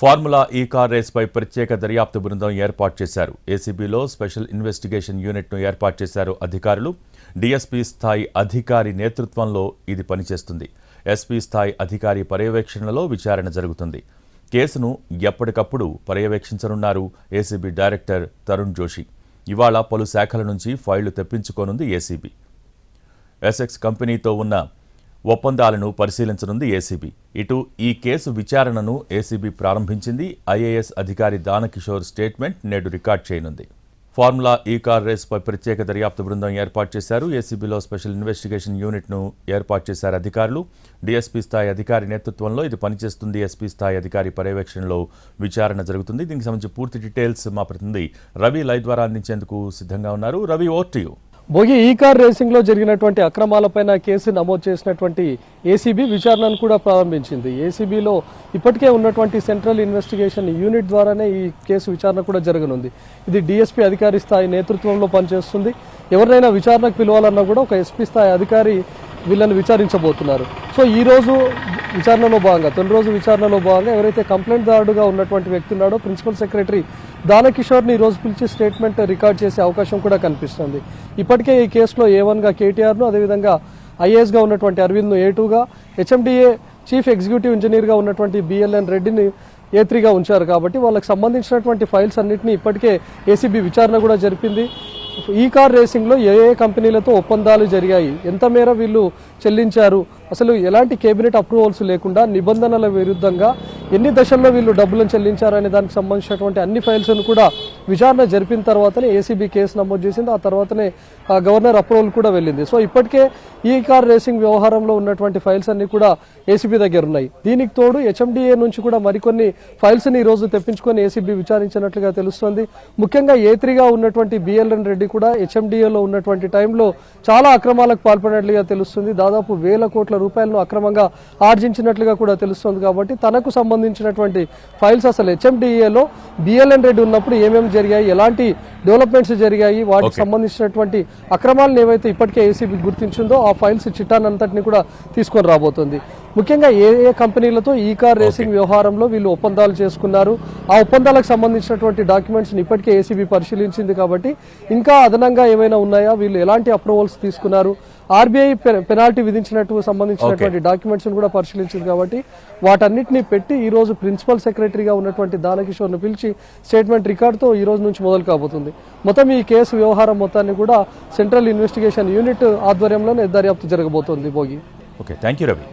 Formula E car రేస్పై ప్రత్యేక దర్యాప్తు బృందం ఏర్పాటు చేశారు. ఏసీబీలో స్పెషల్ ఇన్వెస్టిగేషన్ యూనిట్ను ఏర్పాటు చేశారు అధికారులు. డీఎస్పీ స్థాయి అధికారి నేతృత్వంలో ఇది పనిచేస్తుంది. ఎస్పీ స్థాయి అధికారి పర్యవేక్షణలో విచారణ జరుగుతుంది. కేసును ఎప్పటికప్పుడు పర్యవేక్షించనున్నారు ఏసీబీ డైరెక్టర్ తరుణ్ జోషి. ఇవాళ పలు శాఖల నుంచి ఫైళ్ళు తెప్పించుకోనుంది ఏసీబీ. ఎస్ఎక్స్ కంపెనీతో ఉన్న ఒప్పందాలను పరిశీలించనుంది ఏసీబీ ఇటు ఈ కేసు విచారణను ఏసీబీ ప్రారంభించింది. ఐఏఎస్ అధికారి దానకిషోర్ స్టేట్మెంట్ నేడు రికార్డ్ చేయనుంది. ఫార్ములా ఈ కార్ రేస్పై ప్రత్యేక దర్యాప్తు బృందం ఏర్పాటు చేశారు. ఏసీబీలో స్పెషల్ ఇన్వెస్టిగేషన్ యూనిట్ను ఏర్పాటు చేశారు అధికారులు. డీఎస్పీ స్థాయి అధికారి నేతృత్వంలో ఇది పనిచేస్తుంది. ఎస్పీ స్థాయి అధికారి పర్యవేక్షణలో విచారణ జరుగుతుంది. దీనికి సంబంధించి పూర్తి డీటెయిల్స్ మా ప్రతినిధి రవి లై ద్వారా అందించేందుకు సిద్ధంగా ఉన్నారు. Ravi over to you Bhogi E car రేసింగ్లో జరిగినటువంటి అక్రమాలపైన కేసు నమోదు చేసినటువంటి ఏసీబీ విచారణను కూడా ప్రారంభించింది. ఏసీబీలో ఇప్పటికే ఉన్నటువంటి సెంట్రల్ ఇన్వెస్టిగేషన్ యూనిట్ ద్వారానే ఈ కేసు విచారణ కూడా జరగనుంది. ఇది డిఎస్పీ అధికారి స్థాయి నేతృత్వంలో పనిచేస్తుంది. ఎవరినైనా విచారణకు పిలవాలన్నా కూడా ఒక ఎస్పీ స్థాయి అధికారి వీళ్ళని విచారించబోతున్నారు. సో ఈరోజు విచారణలో భాగంగా తొలి రోజు విచారణలో భాగంగా ఎవరైతే కంప్లైంట్ దారుడుగా ఉన్నటువంటి వ్యక్తి ఉన్నాడో ప్రిన్సిపల్ సెక్రటరీ దానకిషోర్ని ఈ రోజు పిలిచి స్టేట్మెంట్ రికార్డ్ చేసే అవకాశం కూడా కనిపిస్తుంది. ఇప్పటికే ఈ కేసులో ఏ వన్గా కేటీఆర్ను అదేవిధంగా ఐఏఎస్గా ఉన్నటువంటి అరవింద్ను ఏ టూగా హెచ్ఎండిఏ చీఫ్ ఎగ్జిక్యూటివ్ ఇంజనీర్గా ఉన్నటువంటి బిఎల్ఎన్ రెడ్డిని ఏ త్రీగా ఉంచారు కాబట్టి వాళ్ళకి సంబంధించినటువంటి ఫైల్స్ అన్నింటినీ ఇప్పటికే ఏసీబీ విచారణ కూడా జరిపింది. ఈ కార్ రేసింగ్లో ఏ ఏ కంపెనీలతో ఒప్పందాలు జరిగాయి? ఎంత మేర వీళ్ళు చెల్లించారు? అసలు ఎలాంటి కేబినెట్ అప్రూవల్స్ లేకుండా నిబంధనల విరుద్ధంగా ఎన్ని దశల్లో వీళ్ళు డబ్బులను చెల్లించారు అనే దానికి సంబంధించినటువంటి అన్ని ఫైల్స్ను కూడా విచారణ జరిపిన తర్వాతనే ఏసీబీ కేసు నమోదు చేసింది. ఆ తర్వాతనే గవర్నర్ అప్రూవల్ కూడా వెళ్ళింది. సో ఇప్పటికే ఈ కార్ రేసింగ్ వ్యవహారంలో ఉన్నటువంటి ఫైల్స్ అన్ని కూడా ఏసీబీ దగ్గర ఉన్నాయి. దీనికి తోడు హెచ్ఎండిఏ నుంచి కూడా మరికొన్ని ఫైల్స్ని ఈ రోజు తెప్పించుకొని ఏసీబీ విచారించినట్లుగా తెలుస్తోంది. ముఖ్యంగా ఏ త్రీగా ఉన్నటువంటి బిఎల్ఎన్ రెడ్డి కూడా హెచ్ఎండిఏలో ఉన్నటువంటి టైంలో చాలా అక్రమాలకు పాల్పడినట్లుగా తెలుస్తుంది. దాదాపు వేల కోట్ల రూపాయలను అక్రమంగా ఆర్జించినట్లుగా కూడా తెలుస్తుంది కాబట్టి తనకు సంబంధించినటువంటి ఫైల్స్ అసలు హెచ్ఎండిఏలో బిఎల్ఎన్ రెడ్డి ఉన్నప్పుడు ఏమేమి జరిగాయి. ఎలాంటి డెవలప్మెంట్స్ జరిగాయి. వాటికి సంబంధించినటువంటి అక్రమాలను ఏవైతే ఇప్పటికే ఏసీబీ గుర్తించిందో ఆ ఫైల్స్ చిట్టానంతటిని కూడా తీసుకొని రాబోతుంది. ముఖ్యంగా ఏ ఏ కంపెనీలతో ఈ కార్ రేసింగ్ వ్యవహారంలో వీళ్ళు ఒప్పందాలు చేసుకున్నారు. ఆ ఒప్పందాలకు సంబంధించినటువంటి డాక్యుమెంట్స్ ఇప్పటికే ఏసీబీ పరిశీలించింది కాబట్టి ఇంకా అదనంగా ఏమైనా ఉన్నాయా? వీళ్ళు ఎలాంటి అప్రూవల్స్ తీసుకున్నారు? ఆర్బీఐ పెనాల్టీ విధించినట్టు సంబంధించినటువంటి డాక్యుమెంట్స్ కూడా పరిశీలించింది కాబట్టి వాటన్నిటిని పెట్టి ఈ రోజు ప్రిన్సిపల్ సెక్రటరీగా ఉన్నటువంటి దానకిషోర్ను పిలిచి స్టేట్మెంట్ రికార్డుతో ఈ రోజు నుంచి మొదలు కాబోతుంది. మొత్తం ఈ కేసు వ్యవహారం మొత్తాన్ని కూడా సెంట్రల్ ఇన్వెస్టిగేషన్ యూనిట్ ఆధ్వర్యంలోనే దర్యాప్తు జరగబోతోంది Bhogi. Okay thank you Ravi.